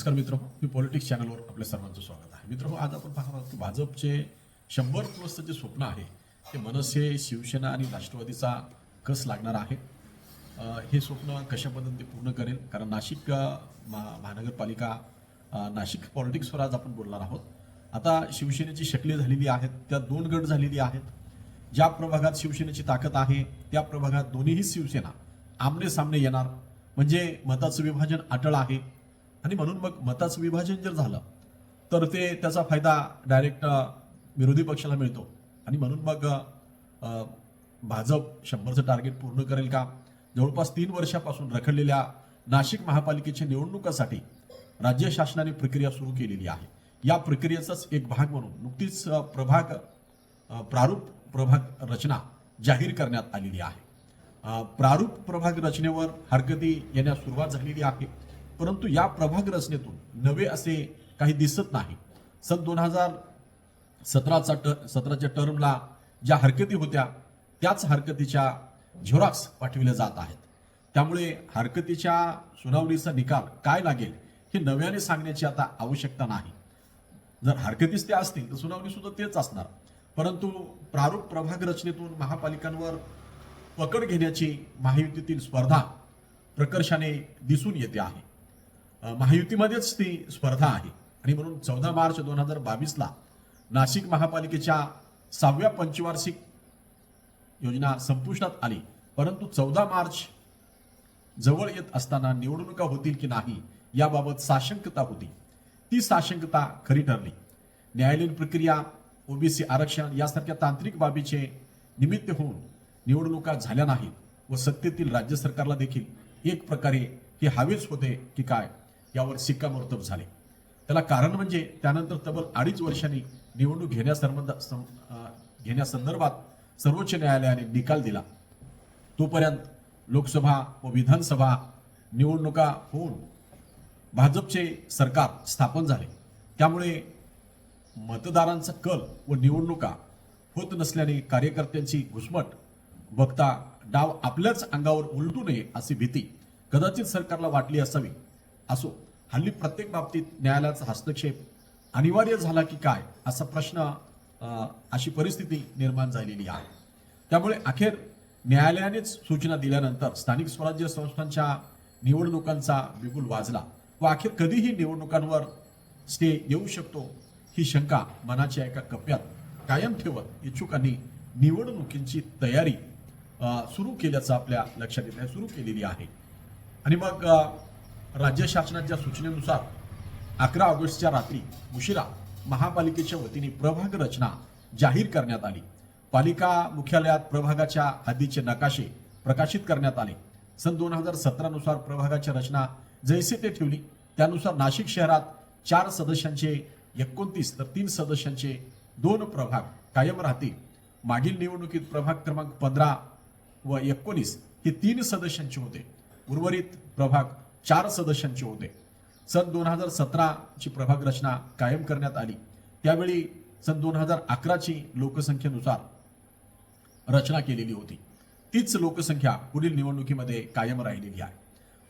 नमस्कार मित्र मी पॉलिटिक्स चॅनलवर आपल्या सर्वांचं स्वागत आहे. मित्र आज आपण पाहणार आहोत की भाजपचे शंभर दिवसचं जे स्वप्न आहे ते मनसे शिवसेना आणि राष्ट्रवादीचा कस लागणार आहे? हे स्वप्न कशा पद्धतीने ते पूर्ण करेल? कारण नाशिक महा महानगरपालिका नाशिक पॉलिटिक्सवर आज आपण बोलणार आहोत. आता शिवसेनेची शकली झालेली आहेत त्या दोन गट झालेली आहेत. ज्या प्रभागात शिवसेनेची ताकद आहे त्या प्रभागात दोन्हीही शिवसेना आमने सामने येणार. म्हणजे मताचं विभाजन अटळ आहे. आणि म्हणून मग मताचं विभाजन जर झालं तर ते त्याचा फायदा डायरेक्ट विरोधी पक्षाला मिळतो. आणि म्हणून मग भाजप शंभरचं टार्गेट पूर्ण करेल का? जवळपास तीन वर्षापासून रखडलेल्या नाशिक महापालिकेच्या निवडणुकासाठी राज्य शासनाने प्रक्रिया सुरू केलेली आहे. या प्रक्रियेचाच एक भाग म्हणून नुकतीच प्रभाग प्रारूप प्रभाग रचना जाहीर करण्यात आलेली आहे. प्रारूप प्रभाग रचनेवर हरकती येण्यास सुरुवात झालेली आहे. परंतु या प्रभाग रचनेतून नवे असे काही दिसत नाही. सन दोन हजार सतराचा ट सतराच्या टर्मला ज्या हरकती होत्या त्याच हरकतीच्या झेरॉक्स पाठविल्या जात आहेत. त्यामुळे हरकतीच्या सुनावणीचा निकाल काय लागेल हे नव्याने सांगण्याची आता आवश्यकता नाही. जर हरकतीच त्या असतील तर सुनावणी सुद्धा तेच असणार. परंतु प्रारूप प्रभाग रचनेतून महापालिकांवर पकड घेण्याची महायुतीतील स्पर्धा प्रकर्षाने दिसून येते आहे. महायुतीमध्येच ती स्पर्धा आहे. आणि म्हणून चौदा मार्च दोन हजार बावीसला नाशिक महापालिकेच्या सहाव्या पंचवार्षिक योजना संपुष्टात आली. परंतु चौदा मार्च जवळ येत असताना निवडणुका होतील की नाही याबाबत साशंकता होती. ती साशंकता खरी ठरली. न्यायालयीन प्रक्रिया ओबीसी आरक्षण यासारख्या तांत्रिक बाबीचे निमित्त होऊन निवडणुका झाल्या नाहीत व सत्तेतील राज्य सरकारला देखील एक प्रकारे हे हवेच होते की काय यावर शिक्कामोर्तब झाले. त्याला कारण म्हणजे त्यानंतर तब्बल अडीच वर्षांनी निवडणूक घेण्यासंबंध घेण्यासंदर्भात सर्वोच्च न्यायालयाने निकाल दिला. तोपर्यंत लोकसभा व विधानसभा निवडणुका होऊन भाजपचे सरकार स्थापन झाले. त्यामुळे मतदारांचा कल व निवडणुका होत नसल्याने कार्यकर्त्यांची घुसमट बघता डाव आपल्याच अंगावर उलटू नये अशी भीती कदाचित सरकारला वाटली असावी. असो. हल्ली प्रत्येक बाबतीत न्यायालयाचा हस्तक्षेप अनिवार्य झाला की काय असा प्रश्न अशी परिस्थिती निर्माण झालेली आहे. त्यामुळे अखेर न्यायालयानेच सूचना दिल्यानंतर स्थानिक स्वराज्य संस्थांच्या निवडणुकांचा बिगुल वाजला व अखेर कधीही निवडणुकांवर स्टे येऊ शकतो ही शंका मनाच्या एका कप्प्यात कायम ठेवत इच्छुकांनी निवडणुकींची तयारी सुरू केल्याचं आपल्या लक्षात येत सुरू केलेली आहे. आणि मग राज्य शासनाच्या सूचनेनुसार अकरा ऑगस्टच्या रात्री उशिरा महापालिकेच्या वतीने प्रभाग रचना जाहीर करण्यात आली. पालिका मुख्यालयात प्रभागाच्या हद्दीचे नकाशे प्रकाशित करण्यात आले. सन दोन हजार सतरानुसार प्रभागाच्या रचना जैसे ते ठेवली. त्यानुसार नाशिक शहरात चार सदस्यांचे एकोणतीस तर तीन सदस्यांचे दोन प्रभाग कायम राहतील. मागील निवडणुकीत प्रभाग क्रमांक पंधरा व एकोणीस हे तीन सदस्यांचे होते. उर्वरित प्रभाग चार सदस्यांचे होते. सन दोन हजार सतराची प्रभाग रचना कायम करण्यात आली. त्यावेळी सन दोन हजार अकराची लोकसंख्येनुसार रचना केलेली होती. तीच लोकसंख्या पुढील निवडणुकीमध्ये कायम राहिलेली आहे.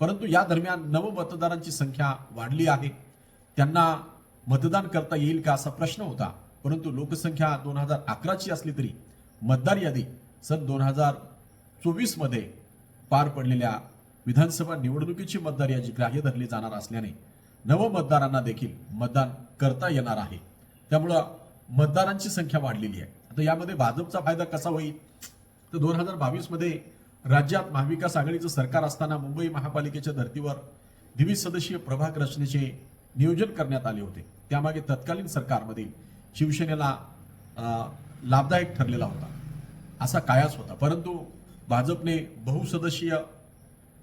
परंतु या दरम्यान नवमतदारांची संख्या वाढली आहे. त्यांना मतदान करता येईल का असा प्रश्न होता. परंतु लोकसंख्या दोन हजार अकराची असली तरी मतदार यादी सन दोन हजार चोवीसमध्ये पार पडलेल्या विधानसभा निवडणुकीची मतदार यादी ग्राह्य धरली जाणार असल्याने नव मतदारांना देखील मतदान करता येणार आहे. त्यामुळं मतदारांची संख्या वाढलेली आहे. आता यामध्ये भाजपचा फायदा कसा होईल? तर दोन हजार बावीसमध्ये राज्यात महाविकास आघाडीचं सरकार असताना मुंबई महापालिकेच्या धर्तीवर द्विवीस सदस्यीय प्रभाग रचनेचे नियोजन करण्यात आले होते. त्यामागे तत्कालीन सरकारमध्ये शिवसेनेला लाभदायक ठरलेला होता. असा कायाच होता. परंतु भाजपने बहुसदस्यीय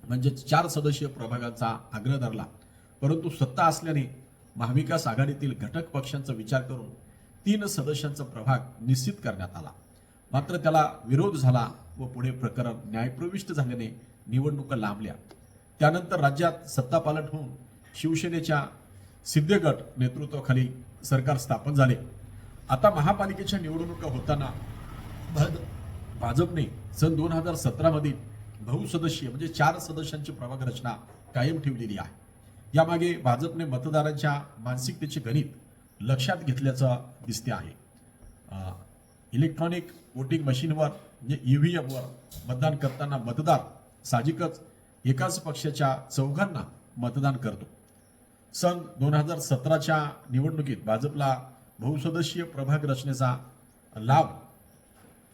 म्हणजे चार सदस्यीय प्रभागाचा आग्रह धरला. परंतु सत्ता असल्याने महाविकास आघाडीतील घटक पक्षांचा विचार करून तीन सदस्यांचा प्रभाग निश्चित करण्यात आला. मात्र त्याला विरोध झाला व पुढे प्रकरण न्यायप्रविष्ट झाल्याने निवडणुका लांबल्या. त्यानंतर राज्यात सत्ता पालट होऊन शिवसेनेच्या सिद्धगट नेतृत्वाखाली सरकार स्थापन झाले. आता महापालिकेच्या निवडणुका होताना भाजपने सन दोन हजार सतरामधील मधील बहुसदस्यीय म्हणजे चार सदस्यांची प्रभाग रचना कायम ठेवलेली आहे. यामागे भाजपने मतदारांच्या मानसिकतेचे गणित लक्षात घेतल्याचं दिसते आहे. इलेक्ट्रॉनिक वोटिंग मशीनवर म्हणजे ईव्हीएमवर मतदान करताना मतदार साहजिकच एकाच पक्षाच्या चौघांना मतदान करतो. सन दोन हजार सतराच्या निवडणुकीत भाजपला बहुसदस्यीय प्रभाग रचनेचा लाभ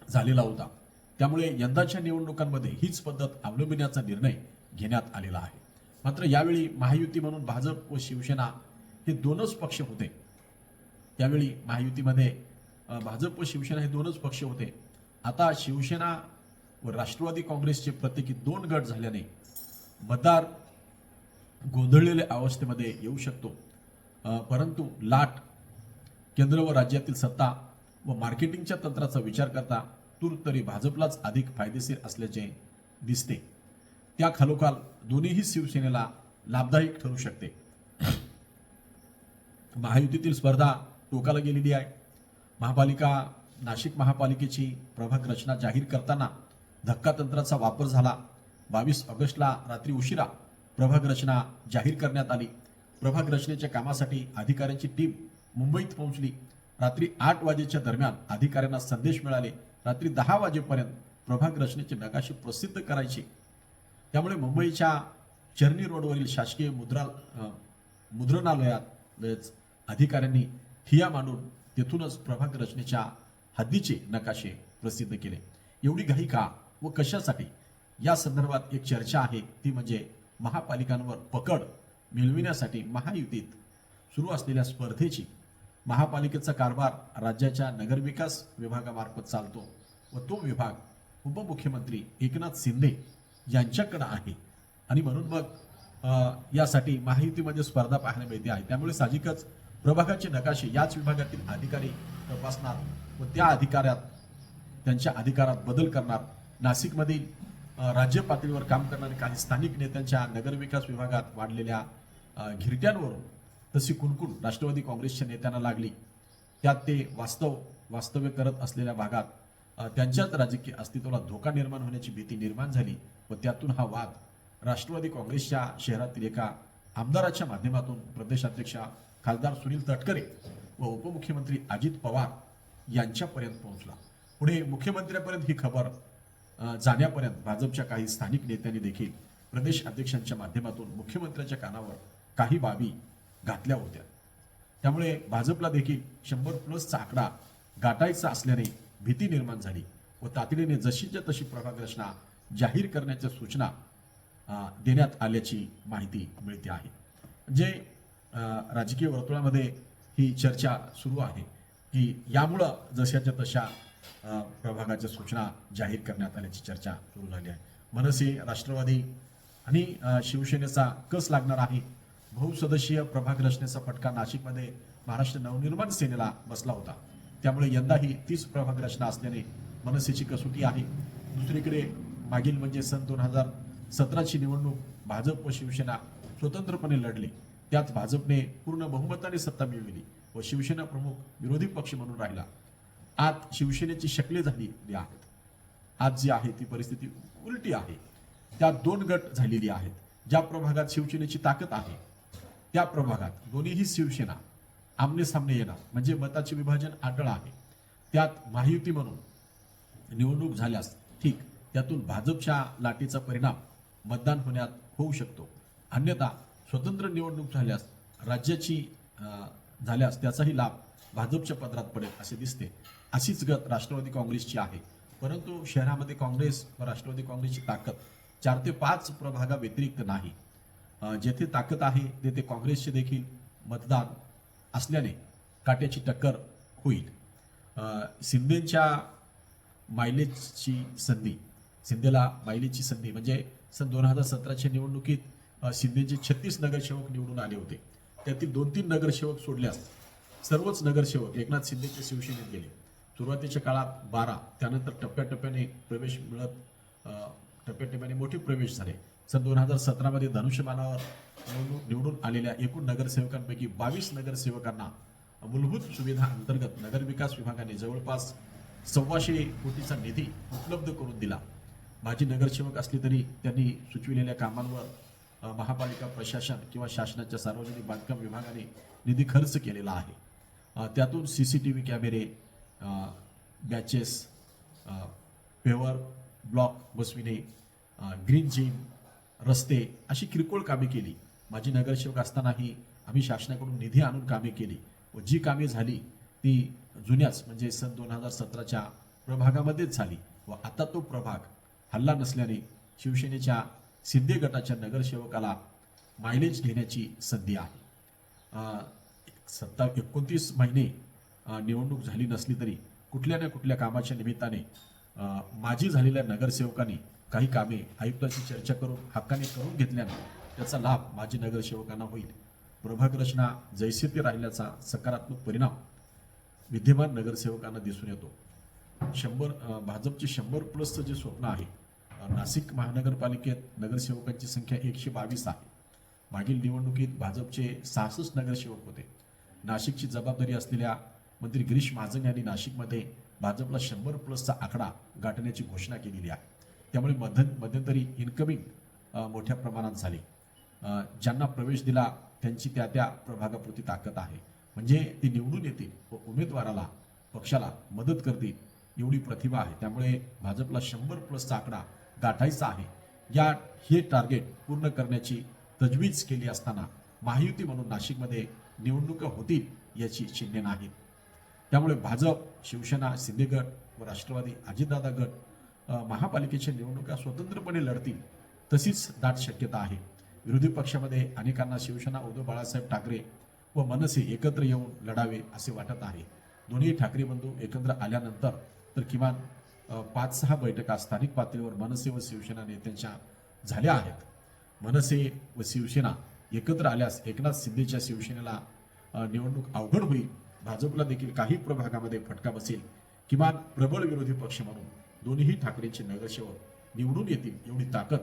झालेला होता. त्यामुळे यंदाच्या निवडणुकांमध्ये हीच पद्धत अवलंबण्याचा निर्णय घेण्यात आलेला आहे. मात्र यावेळी महायुती म्हणून भाजप व शिवसेना हे दोनच पक्ष होते. त्यावेळी महायुतीमध्ये भाजप व शिवसेना हे दोनच पक्ष होते. आता शिवसेना व राष्ट्रवादी काँग्रेसचे प्रत्येकी दोन गट झाल्याने मतदार गोंधळलेल्या अवस्थेमध्ये येऊ शकतो. परंतु लाट केंद्र व राज्यातील सत्ता व मार्केटिंगच्या तंत्राचा विचार करता तूर तरी भाजपलाच अधिक फायदेशीर असल्याचे दिसते. त्या खालोखाल दोन्हीही शिवसेनेला लाभदायक ठरू शकते. महायुतीतील स्पर्धा टोकाला गेलेली आहे. महापालिका नाशिक महापालिकेची प्रभाग रचना जाहीर करताना धक्का तंत्राचा वापर झाला. बावीस ऑगस्टला रात्री उशिरा प्रभाग रचना जाहीर करण्यात आली. प्रभाग रचनेच्या कामासाठी अधिकाऱ्यांची टीम मुंबईत पोहोचली. रात्री आठ वाजेच्या दरम्यान अधिकाऱ्यांना संदेश मिळाले रात्री दहा वाजेपर्यंत प्रभाग रचनेचे नकाशे प्रसिद्ध करायचे. त्यामुळे मुंबईच्या चर्नी रोडवरील शासकीय मुद्रा मुद्रणालयात अधिकाऱ्यांनी ठिया मांडून तेथूनच प्रभाग रचनेच्या हद्दीचे नकाशे प्रसिद्ध केले. एवढी घाई का व कशासाठी? या संदर्भात एक चर्चा आहे. ती म्हणजे महापालिकांवर पकड मिळविण्यासाठी महायुतीत सुरू असलेल्या स्पर्धेची महापालिकेचा कारभार राज्याच्या नगरविकास विभागामार्फत चालतो व तो विभाग उपमुख्यमंत्री एकनाथ शिंदे यांच्याकडं आहे. आणि म्हणून मग यासाठी महायुतीमध्ये स्पर्धा पाहायला मिळते आहे. त्यामुळे साहजिकच प्रभागाचे नकाशे याच विभागातील अधिकारी तपासणार व त्या अधिकाऱ्यात त्यांच्या अधिकारात बदल करणार. नाशिकमधील राज्य पातळीवर काम करणारे काही स्थानिक नेत्यांच्या नगरविकास विभागात वाढलेल्या घिरट्यांवरून तशी कुणकुण राष्ट्रवादी काँग्रेसच्या नेत्यांना लागली त्यात ते वास्तव वास्तव्य करत असलेल्या भागात त्यांच्याच राजकीय अस्तित्वाला धोका निर्माण होण्याची भीती निर्माण झाली व त्यातून हा वाद राष्ट्रवादी काँग्रेसच्या शहरातील एका आमदाराच्या माध्यमातून प्रदेशाध्यक्ष खासदार सुनील तटकरे व उपमुख्यमंत्री अजित पवार यांच्यापर्यंत पोहोचला. पुढे मुख्यमंत्र्यापर्यंत ही खबर जाण्यापर्यंत भाजपच्या काही स्थानिक नेत्यांनी देखील प्रदेश अध्यक्षांच्या माध्यमातून मुख्यमंत्र्यांच्या कानावर काही बाबी घातल्या होत्या. त्यामुळे भाजपला देखील शंभर प्लसचा आकडा गाठायचा असल्याने भीती निर्माण झाली व तातडीने जशीच्या तशी प्रभाग रचना जाहीर करण्याच्या सूचना देण्यात आल्याची माहिती मिळते आहे. जे राजकीय वर्तुळामध्ये ही चर्चा सुरू आहे की यामुळं जशाच्या तशा प्रभागाच्या सूचना जाहीर करण्यात आल्याची चर्चा सुरू झाली आहे. मनसे राष्ट्रवादी आणि शिवसेनेचा कस लागणार आहे बहुसदस्यीय प्रभाग रचनेचा फटका नाशिकमध्ये महाराष्ट्र नवनिर्माण सेनेला बसला होता. त्यामुळे यंदाही तीच प्रभाग रचना असल्याने मनसेची कसोटी आहे. दुसरीकडे मागील म्हणजे सन दोन हजार सतराची निवडणूक भाजप व शिवसेना स्वतंत्रपणे लढली. त्यात भाजपने पूर्ण बहुमताने सत्ता मिळविली व शिवसेना प्रमुख विरोधी पक्ष म्हणून राहिला. आत शिवसेनेची शकले झालेली आहेत. आज जी आहे ती परिस्थिती उलटी आहे. त्यात दोन गट झालेली आहेत. ज्या प्रभागात शिवसेनेची ताकद आहे त्या प्रभागात दोन्हीही शिवसेना आमने सामने येणार. म्हणजे मताचे विभाजन अटळ आहे. त्यात महायुती म्हणून निवडणूक झाल्यास ठीक त्यातून भाजपच्या लाटेचा परिणाम मतदान होण्यात होऊ शकतो. अन्यथा स्वतंत्र निवडणूक झाल्यास राज्याची झाल्यास त्याचाही लाभ भाजपच्या पदरात पडेल असे दिसते. अशीच गत राष्ट्रवादी काँग्रेसची आहे. परंतु शहरामध्ये काँग्रेस व राष्ट्रवादी काँग्रेसची ताकद चार ते पाच प्रभागाव्यतिरिक्त नाही. जेथे ताकद आहे तेथे काँग्रेसचे देखील मतदान असल्याने काट्याची टक्कर होईल. शिंदेच्या मायलेजची संधी शिंदेला मायलेजची संधी म्हणजे सन दोन हजार सतराच्या निवडणुकीत शिंदेचे छत्तीस नगरसेवक निवडून आले होते. त्यातील दोन तीन नगरसेवक सोडल्यास सर्वच नगरसेवक एकनाथ शिंदेच्या शिवसेनेत गेले. सुरुवातीच्या काळात बारा त्यानंतर टप्प्याटप्प्याने प्रवेश मिळत टप्प्याटप्प्याने मोठे प्रवेश झाले. सन दोन हजार सतरामध्ये धनुष्यबाणावर निवडून निवडून आलेल्या एकूण नगरसेवकांपैकी बावीस नगरसेवकांना मूलभूत सुविधा अंतर्गत नगरविकास विभागाने जवळपास सव्वाशे कोटीचा निधी उपलब्ध करून दिला. माझी नगरसेवक असली तरी त्यांनी सुचविलेल्या कामांवर महापालिका प्रशासन किंवा शासनाच्या सार्वजनिक बांधकाम विभागाने निधी खर्च केलेला आहे. त्यातून सी सी टी व्ही कॅमेरे बॅचेस पेवर ब्लॉक बसविणे ग्रीन जिम रस्ते अशी किरकोळ कामे केली. माझी नगरसेवक असतानाही आम्ही शासनाकडून निधी आणून कामे केली व जी कामे झाली ती जुन्याच म्हणजे सन दोन हजार सतराच्या प्रभागामध्येच झाली व आता तो प्रभाग हल्ला नसल्याने शिवसेनेच्या सिद्धे गटाच्या नगरसेवकाला मायलेज घेण्याची संधी आहे. सत्ता एकोणतीस महिने निवडणूक झाली नसली तरी कुठल्या ना कुठल्या कामाच्या निमित्ताने माजी झालेल्या नगरसेवकांनी काही कामे आयुक्ताची चर्चा करून हक्काने करून घेतल्याने त्याचा लाभ माजी नगरसेवकांना होईल. प्रभाग रचना जैसे ते राहिल्याचा सकारात्मक परिणाम विद्यमान नगरसेवकांना दिसून येतो. शंभर भाजपचे शंभर प्लसचं जे स्वप्न आहे नाशिक महानगरपालिकेत नगरसेवकांची संख्या एकशे बावीस आहे. मागील निवडणुकीत भाजपचे सहासष्ट नगरसेवक होते. नाशिकची जबाबदारी असलेल्या मंत्री गिरीश महाजन यांनी नाशिकमध्ये भाजपला शंभर प्लसचा आकडा गाठण्याची घोषणा केलेली आहे. त्यामुळे मध्य मध्यंतरी इन्कमिंग मोठ्या प्रमाणात झाली. ज्यांना प्रवेश दिला त्यांची त्या त्या प्रभागापुरती ताकद आहे. म्हणजे ते निवडून येतील व उमेदवाराला पक्षाला मदत करतील एवढी प्रतिभा आहे. त्यामुळे भाजपला शंभर प्लसचा आकडा गाठायचा आहे. या हे टार्गेट पूर्ण करण्याची तजवीज केली असताना महायुती म्हणून नाशिकमध्ये निवडणुका होतील याची चिन्हे नाहीत. त्यामुळे भाजप शिवसेना शिंदे गट व राष्ट्रवादी अजितदादा गट महापालिकेच्या निवडणुका स्वतंत्रपणे लढतील तशीच दाट शक्यता आहे. विरोधी पक्षामध्ये अनेकांना शिवसेना उद्धव बाळासाहेब ठाकरे व मनसे एकत्र येऊन लढावे असे वाटत आहे. दोन्ही ठाकरे बंधू एकत्र आल्यानंतर तर किमान पाच सहा बैठका स्थानिक पातळीवर मनसे व शिवसेना नेत्यांच्या झाल्या आहेत. मनसे व शिवसेना एकत्र आल्यास एकनाथ शिंदेच्या शिवसेनेला निवडणूक अवघड होईल भाजपला देखील काही प्रभागामध्ये फटका बसेल किमान प्रबळ विरोधी पक्ष म्हणून दोन्ही ठाकरेंचे नगरसेवक निवडून येतील एवढी ताकद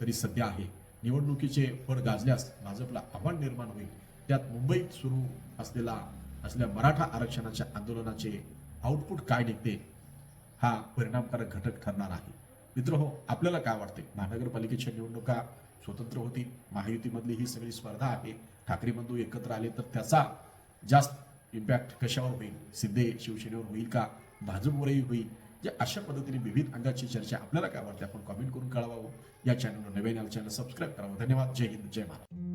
तरी सध्या आहे. निवडणुकीचे फळ गाजल्यास भाजपला आव्हान निर्माण होईल. त्यात मुंबईत सुरू असलेला असल्या मराठा आरक्षणाच्या आंदोलनाचे आउटपुट काय निघते हा परिणामकारक घटक ठरणार आहे. मित्र हो आपल्याला काय वाटते? महानगरपालिकेच्या निवडणुका स्वतंत्र होतील? महायुतीमधली ही सगळी स्पर्धा आहे. ठाकरे बंधू एकत्र आले तर त्याचा जास्त इम्पॅक्ट कशावर होईल? सिद्धे शिवसेनेवर होईल का? भाजपवरही होईल? जे अशा पद्धतीने विविध अंगाची चर्चा आपल्याला काय वाटते आपण कॉमेंट करून कळवावं. या चॅनलवर नवीन चॅनल सबस्क्राईब करावं. धन्यवाद. जय हिंद. जय महाराज